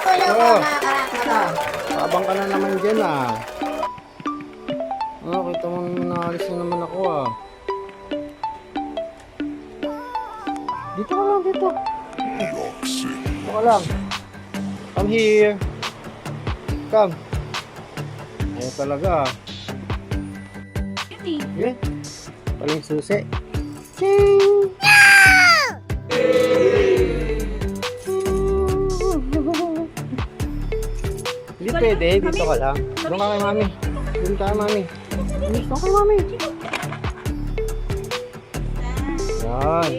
Chico Loco, Oh. mga karakter. Tabang ka na naman dyan ah. Oh, kita mo naalis na naman ako ah. Dito ka lang, dito. Dito ka lang. Come here. Come. Ayaw talaga ah. Yeah. Paling susi. Ching! Hindi pwede, dito ka lang. Doon ka kay mami. Doon ka mami. Dito kay mami. Yan.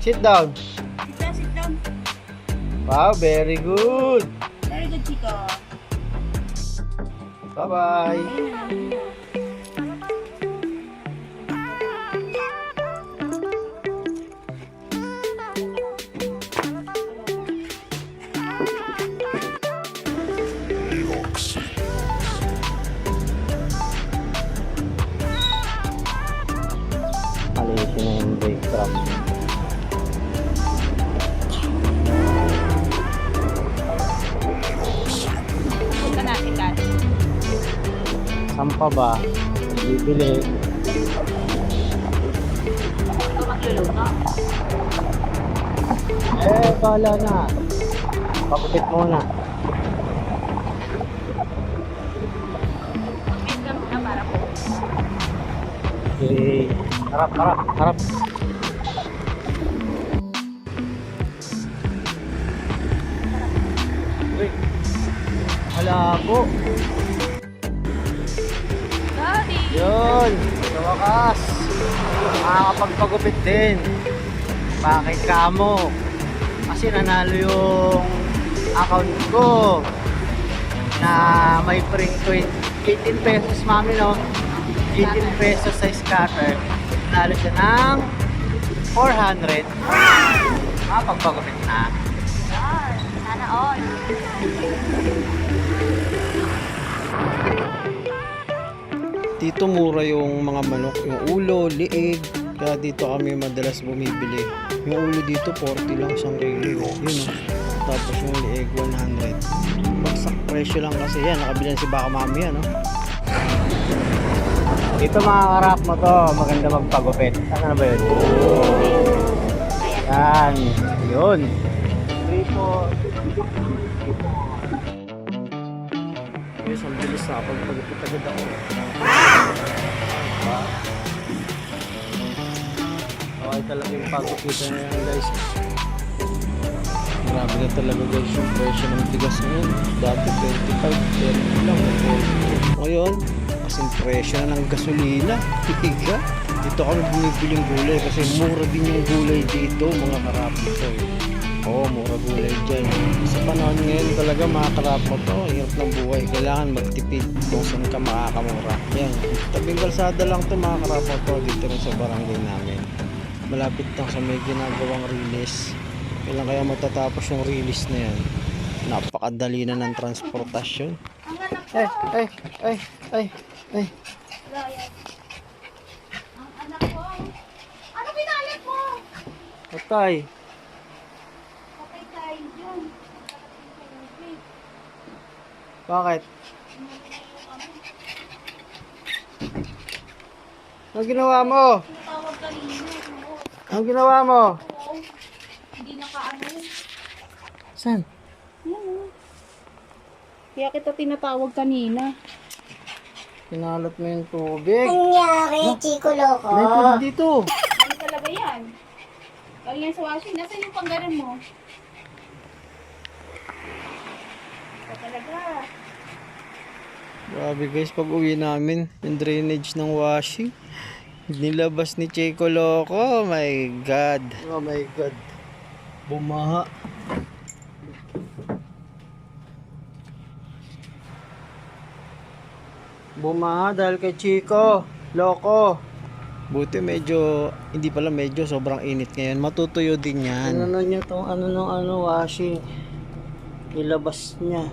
Sit down. Wow, very good. Very good, Chico. Bye-bye. Punta natin dati. Saan pa ba? Bibili. Ito magluluto. Eh, bala na. Pakupit muna. Wait ka muna para po. Okay. Harap, harap, harap. Po. Daddy! Yun. Sa wakas. Makakapagpagupit din. Bakit ka mo? Kasi nanalo yung account ko na may 20, 18 pesos mami no 18 pesos sa scatter nanalo siya ng 400 makapagpagupit na Sana all. Dito mura yung mga manok, yung ulo, liig. Kaya dito kami madalas bumibili. Yung ulo dito 40 lang isang kilo. Yun oh. Tapos yung liig 100. Bagsak presyo lang kasi yan. Nakabili na si Baka Mami yan oh. Dito mga karap mo to, maganda magpagupit. Saan na ba yun? Yan. Yun. Dito. Yes, ang bilis na pagpagupit agad ako. Okay talaga yung pagupitan na yan guys. Grabe na talaga guys yung presyo ng tigas ngayon. Dati 25, 30 lang. Ngayon, kasing presyo na ng gasolina. Tiga. Dito kami bumibiling gulay kasi mura din yung gulay dito mga karapit ko eh. Oo, mura gulay dyan. Sa panahon ngayon talaga mga karapot to, hirap ng buhay. Kailangan magtipid kung saan ka makakamura. Yan, tabing kalsada lang to mga karapot to dito rin sa barangay namin. Malapit lang sa may ginagawang release. Kailan kaya matatapos yung release na yan? Napakadali na ng transportasyon. Ay, ay, ay, ay, ay. Ang anak ko. Ano pinalit mo? Patay. Patay tayo dyan. Bakit? Ano ginawa mo? Tawag kanina. Oo. Ano ginawa mo? Oo. Hindi nakaano. Saan? Yan. Kaya kita tinatawag kanina. Pinalot mo yung tubig. Nangyari, Chico Loco. May tubig dito. Ano talaga yan? Galing yan sa washing. Nasaan yung panggaran mo? Ito talaga. Grabe guys, pag uwi namin, yung drainage ng washing. Nilabas ni Chico Loco. Oh my God. Oh my God. Bumaha. Bumaha dahil kay Chico. Loco. Buti medyo, hindi pala medyo, sobrang init ngayon. Matutuyo din yan. Ano niya tong ano nung ano, washing. Ilabas niya.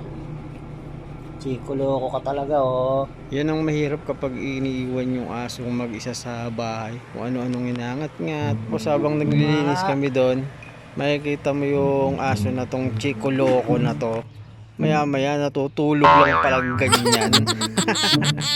Chico, loko ka talaga, oh. Yan ang mahirap kapag iniiwan yung asong mag-isa sa bahay. Kung ano-anong inangat-ngat. Tapos habang naglilinis kami doon, makikita mo yung aso na tong Chico Loco na to. Maya-maya natutulog lang palang ganyan.